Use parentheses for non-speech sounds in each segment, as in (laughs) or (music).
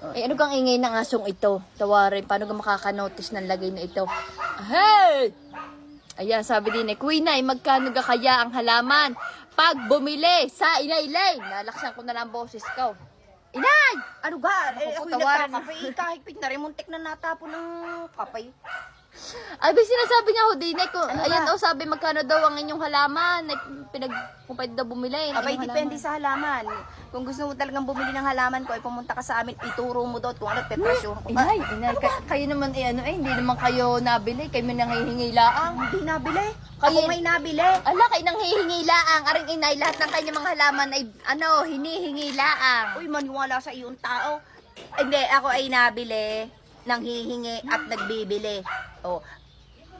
Eh, ano kang ingay ng asong ito? Tawarin, paano ka makakanotice ng lagay na ito? Hey! Ayan, sabi din eh, Queen ay magkano ga kaya ang halaman pag bumili sa inaylay? Nalaksan ko na lang ang boses ko. Inay! Ano ga? Eh, Naku po, ako'y tawaran nagkakape. Kahigpit na rin. Muntik na natapon ng kapay. (laughs) Ay, ba sinasabi nga ho din eh, kung, Ano ayan ba? oh, sabi magkano daw ang inyong halaman. Eh, pinag, kung pwede daw bumili. ng Abay, inyong depende halaman. sa halaman. Kung gusto mo talagang bumili ng halaman ko, ay pumunta ka sa amin, ituro mo doon kung ano, pepresyo ko. Inay, inay, kay- kayo naman eh, ano eh, hindi naman kayo nabili, kayo may nanghihingi laang. Hindi nabili. Kayo- Ako may nabili. Ala, kayo nang hihingi laang. Aring inay, lahat ng kanyang mga halaman ay, ano, hinihingi laang. Uy, maniwala sa iyong tao. Hindi, ako ay nabili, nang hihingi at nagbibili. Oh.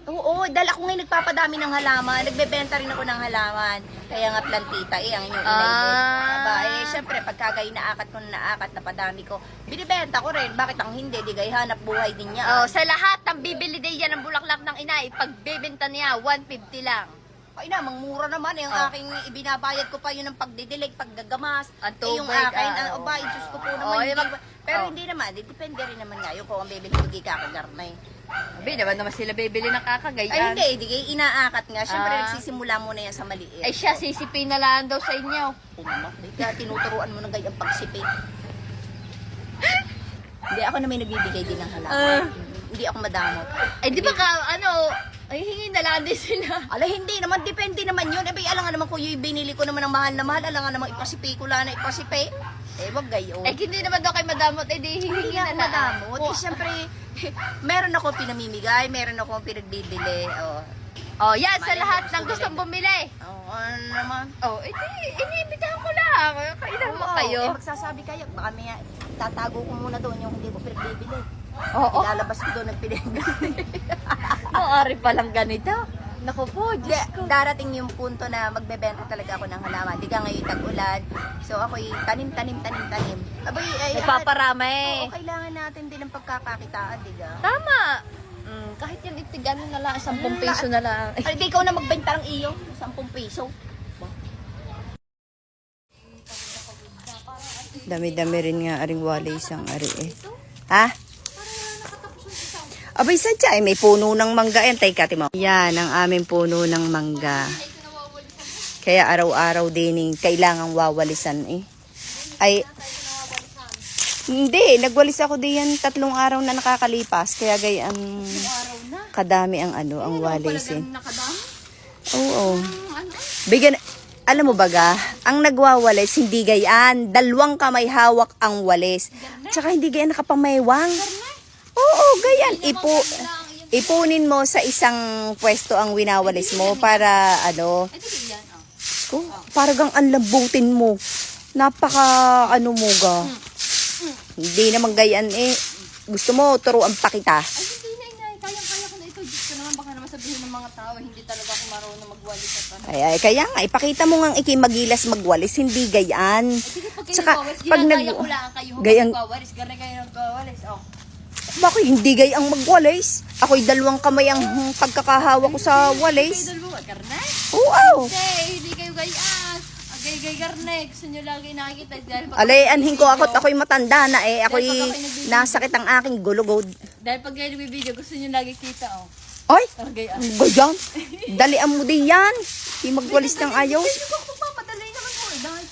Oo, dahil ako ngayon nagpapadami ng halaman, nagbebenta rin ako ng halaman. Kaya nga plantita eh, ang inyong inay. Ah. Aba, eh, syempre, pagka gay naakat ko na naakat na padami ko, binibenta ko rin. Bakit ang hindi? Di gay hanap buhay din niya. Oh, sa lahat ng bibili din yan ng bulaklak ng inay, pagbebenta niya, 150 lang. Ay na, mangmura naman eh. Ang Oh. aking ibinabayad ko pa yun ng pagdidilig, paggagamas. Ang eh, yung tubig, akin, ah, ano, oh. ba, Diyos ko po Oh, naman. yung hindi mag- pero oh. hindi naman, eh, depende rin naman nga. Yung kung ang bibili, hindi kakagarnay. Abi, naman naman sila bibili ng kakagayan. Ay hindi, hindi kayo inaakat nga. Siyempre, Ah. nagsisimula muna yan sa maliit. Ay siya, sisipin na lang daw sa inyo. Pumamak. Kaya tinuturuan mo ng gayang pagsipit. (laughs) hindi, ako na may nagbibigay din ng halaman. Ah. Hindi ako madamot. Ay, di ba ka, ano, ay hingi na lang din sila. (laughs) Ala, hindi naman. Depende naman yun. Eh, bay, alam nga naman ko yung binili ko naman ng mahal na mahal. Alam nga naman ipasipi ko lang na ipasipi. Eh, wag gayo. Ay, hindi naman daw kay madamot, eh di nga na lang. madamot. Oh, Eh, siyempre, (laughs) meron ako pinamimigay, meron ako pinagbibili. Oh, oh, yan, sa Malay lahat ng gustong bumili. oh ano naman. Oh, edi, iniibitahan ko lang. Kailan mo Oo, kayo? Eh, magsasabi kayo, baka may tatago ko muna doon yung hindi ko pinagbibili. Oo, oh, Ilalabas ko doon ng pinagbibili. (laughs) maaari palang ganito. Naku po, Diyos ko. darating yung punto na magbebenta talaga ako ng halaman. Di ka ngayon tag-ulan. So ako'y tanim, tanim, tanim, tanim. Abay, ay, Nagpaparami. Oo, kailangan natin din ng pagkakakitaan, di ka? Tama. Mm, kahit yung itigano na lang, 10 piso na lang. Ay, di ikaw na magbenta ng iyo. 10 piso. Dami-dami rin nga aring wala isang ari eh. Ha? Abay sadya eh, may puno ng mangga yan. Tay kati mo. Yan ang aming puno ng mangga. Kaya araw-araw din eh, kailangang wawalisan eh. Ay, hindi, nagwalis ako diyan tatlong araw na nakakalipas. Kaya gayaan kadami ang ano, ang walis eh. Oo. Bigyan, alam mo baga, ang nagwawalis, hindi gayaan. Dalawang kamay hawak ang walis. Tsaka hindi gayaan nakapamaywang. Oo, gayan. Ipo, ipunin mo sa isang pwesto ang winawalis mo para ano, ko, paragang ang lambutin mo. Napaka ano mo ga. Hindi naman gayaan eh. Gusto mo, turuan pa kita. Ay, ano. Ay, ay, kaya nga, ipakita mo nga ikimagilas magwalis, hindi gayaan. Sige, pag Tsaka, pag nag... ginagaya ko lang kayo. Gayang, Nagwawalis, ganun kayo nagwawalis. Oh. Bakit hindi gay ang magwalis? Ako'y dalawang kamay ang pagkakahawa ko sa karne? Oo. Hindi, kayo gayaan. Gay-gay karne. Gusto nyo lagi nakikita. Dahil pag Alay, anhin ko ako't ako'y matanda na eh. Dahil Ako'y pag ako'y nagbibigay- nasakit ang aking gulugod. Dahil pag kayo nagbibideo, gusto nyo lagi kita. Oh. Ay, Ang gayaan. ganyan. Dalian mo din yan. Di magwalis ng ayaw. Hindi ko magpapadali naman ko eh. Dahil,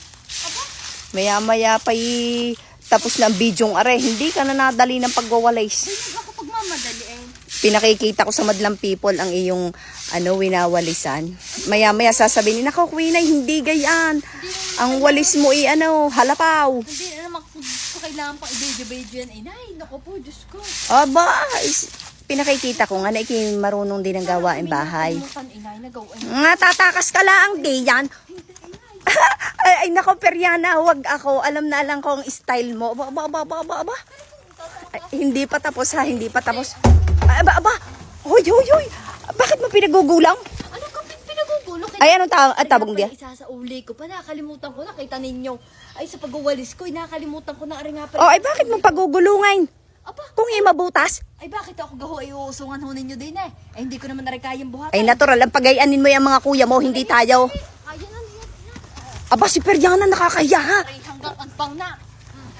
Maya-maya pa'y tapos na ang bidyong are. Hindi ka na nadali ng pagwawalis. hindi ako pagmamadali eh. pinakikita ko sa madlang people ang iyong ano winawalisan. Maya-maya sasabihin ni, nako Queen, ay hindi gayaan. Ang walis mo ay ano, halapaw. Hindi na naman kung kung kailangan pang i-video-video yan. Eh, nay, naku po, Diyos ko. Aba, is- pinakikita ko nga na iki marunong din ang gawain bahay. Inay, nagawain. Nga tatakas ka lang, di yan. (laughs) ay, ay, nako Periana, wag ako. Alam na lang ko ang style mo. Aba, aba, aba, aba, aba, aba. Ay, hindi pa tapos ha, hindi pa tapos. Ay, aba, aba. Hoy, hoy, hoy. Bakit mo pinagugulang? Ano ka pin- pinagugulo? Ay, anong ta- at tabong Kaya dia? pala Isa sa uli ko pa, nakalimutan ko na. Kita ninyo. Ay, sa pagwawalis ko, eh, nakalimutan ko na. Ari nga pala. Oh, ay bakit mo pagugulungan? Aba, Kung imabutas, ay bakit ako gaho ay uusungan ho ninyo din eh. Ay, hindi ko naman na rin kayang buhat. ay natural ang pagayanin mo yung mga kuya mo, hindi tayo. Na. Aba, si Periana nakakahiya ha. Ay, hanggang agpang na. Hmm.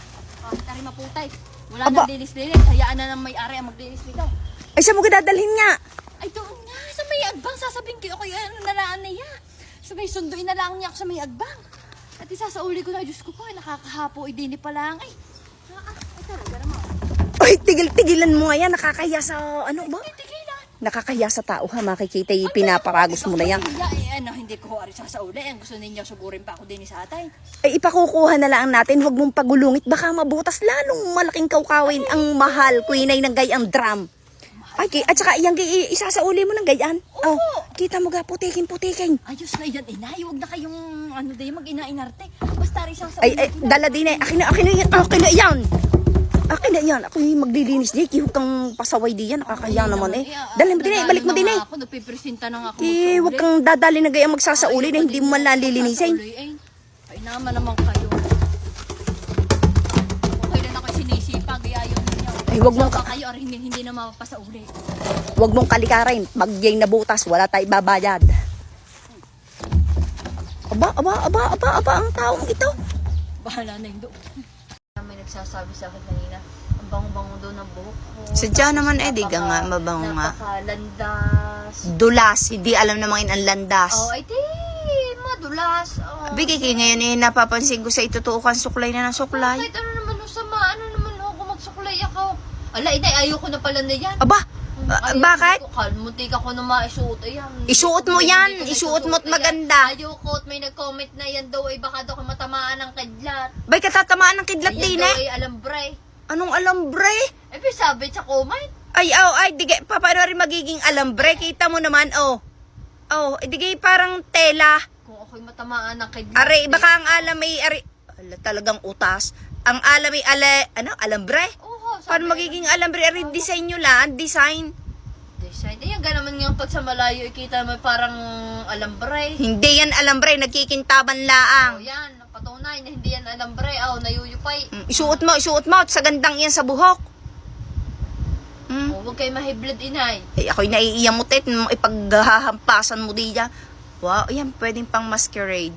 Ah, tari maputay. Wala Aba. nang dilis-dilis. Hayaan na ng may-ari ang magdilis dito. Ay, saan mo dadalhin nga? Ay, doon nga. Sa may agbang. Sasabihin ko, okay, ano nalaan niya. So, may sunduin na lang niya ako sa may agbang. At isa sa uli ko na, Diyos ko po, ay, nakakahapo, idini pa lang. Ay, ah, ah, ay talaga naman. Ay, tigil-tigilan mo nga yan. Nakakahiya sa, ano ba? Titigilan. Nakakahiya sa tao ha. Makikita yung pinaparagos mo na yan. Kaya, eh, ano, hindi ko ari sa uli. Ang gusto ninyo, sugurin pa ako din sa atay. Ay, ipakukuha na lang natin. Huwag mong pagulungit. Baka mabutas lalong malaking kaukawin ang mahal. Kuinay ng gayang drum. Ay, ki- at saka gi- isa sa uli mo ng gayan. Oh, kita mo ga, putikin-putikin. Ayos na yan, inay. Huwag na kayong, ano din, mag-ina-inarte. Basta rin sa Ay, ay, dala din eh. Akin na, akin na yan. Akin na yan. Akin na yan. Ako yung maglilinis di. Huwag kang pasaway di yan. Nakakaya naman eh. Dalhin mo din eh. Balik mo din eh. Ako, napipresenta na nga ako. Eh, huwag kang dadali na gayang magsasauli na hindi mo man nalilinisin. Ay, naman naman kayo. Kung kailan ako sinisipag, ay ayaw ninyo. Ay, wag mong Saka ka- kayo, or hindi, hindi na mapapasauli. Huwag mong kalikarin. Magyay na butas. Wala tayo babayad. Aba, aba, aba, aba, aba, ang taong ito. Bahala na yung doon. Nagsasabi sa akin kanina, ang bango-bango daw ng buhok ko. Sadya naman, eh, di ka nga, mabango nga. Napakalandas. Dulas. Hindi alam naman ang landas. Oh, ay di, madulas. Oh. Bigay kayo ngayon eh, napapansin ko sa itutuukan suklay na ng suklay. Kahit ano naman yung sama, ano naman ako magsuklay ako. Ala, inay, ayoko na pala na yan. Aba, Ayoko bakit? ko, Kalmunti ka ko na maisuot. Ayan. Isuot mo yan. Isuot mo't maganda. Ayoko at may nag-comment na yan daw ay baka daw ako matamaan ng kidlat. Bay, katatamaan ng kidlat Ayan din daw eh. ay alambre. Anong alambre? Eh, pero sabi sa comment. Ay, oh, ay, pa, paano rin magiging alambre? Kita mo naman, oh. Oh, eh, digay parang tela. Kung ako'y matamaan ng kidlat. Are, eh. baka ang alam ay, are, ala, talagang utas. Ang alam ay, ale, ano, alambre? Oo. Paano magiging alambre? Design nyo lang, design. Design. Ayan, ganaman nga pag sa malayo, ikita mo parang alambre. Hindi yan alambre, nagkikintaban Oh, laang. yan. Patunay na hindi yan alambre. Oh, nayuyupay. Mm, isuot mo, isuot mo, sa gandang yan sa buhok. Mm. Oh, huwag kayo mahiblad, inay. Ay, ako'y naiiyamutit, mm, ipaghahampasan mo diya. Wow, yan, pwedeng pang masquerade.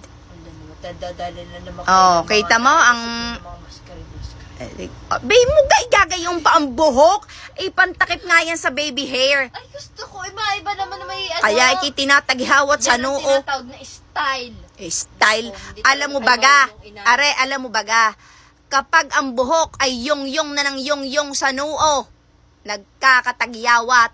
Dadadali na naman Oh, kita mo, ang- ng mga masquerade, masquerade. Eh, uh, bay mo gay gagayong pa ang buhok. Ipantakip nga yan sa baby hair. Ay, gusto ko. Iba, iba naman na may ano. Kaya ikitinataghawat sa Yan noo. tinatawag na style. Eh, style. Oh, hindi Alam mo baga, yung are, alam mo baga, kapag ang buhok ay yung-yung na ng yung-yung sa noo, nagkakatagyawat.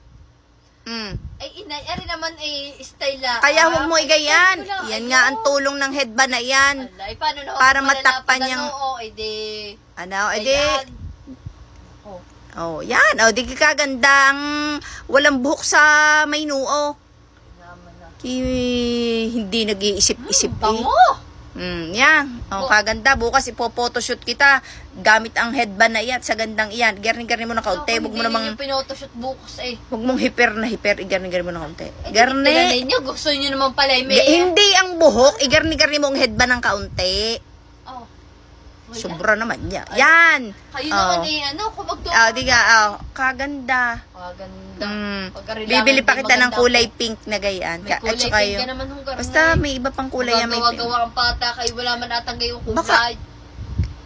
Mm. Ay, inay, ari naman eh, style lang. Kaya Ah, huwag mo ay, igayan. Yan nga ang oo. tulong ng headband na yan. Alay, paano na Para matakpan yung- noo? Eh, di... Ano, edi. Oh, oh, yan, oh, di kaganda ang walang buhok sa may noo. na. Ki, hindi nag-iisip-isip eh. Bango! Mm, yan. Oh, Oh. kaganda. Bukas ipo-photoshoot kita gamit ang headband na iyan sa gandang iyan. Garni-garni mo ng kaunti. Huwag mo namang, Hindi pinotoshoot bukas eh. huwag mong hiper na hiper. Igarni-garni mo ng kaunti. Eh, Garni. Tingnan ninyo, gusto nyo naman pala eh, hindi ang buhok. Igarni-garni mo ang headband ng kaunti. Oh. Sobra naman niya. Yan. Kayo Oh. naman eh, ano, kung magtuwa. Ah, di ka, oh, kaganda. Kaganda. Mm. Bibili pa kita ng kulay pink na gayaan. May kulay At pink ka naman hong basta may iba pang kulay yan. May pink. Gawa-gawa ang pata kayo, wala man atang gayong kulay. Baka-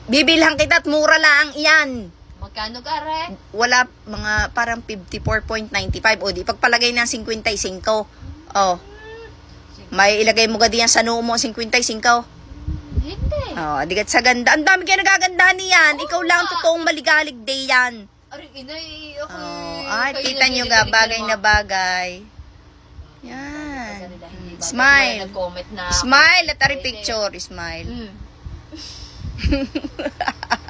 Bibilhan kita at mura lang yan. Magkano ka, re? Wala, mga parang 54.95. O di, pagpalagay ng 55. Oh. May ilagay mo gadi yan sa noo mo, 55. Hindi. Oh, di kat sa ganda. Ang dami kayo nagagandahan niyan. Ikaw lang totoong maligalig day yan. Ari, inay, okay. Oh, ay, Kayo kita nyo ga, ka bagay na bagay. Yan. Smile. Smile at ari picture. Smile. Mm. (laughs)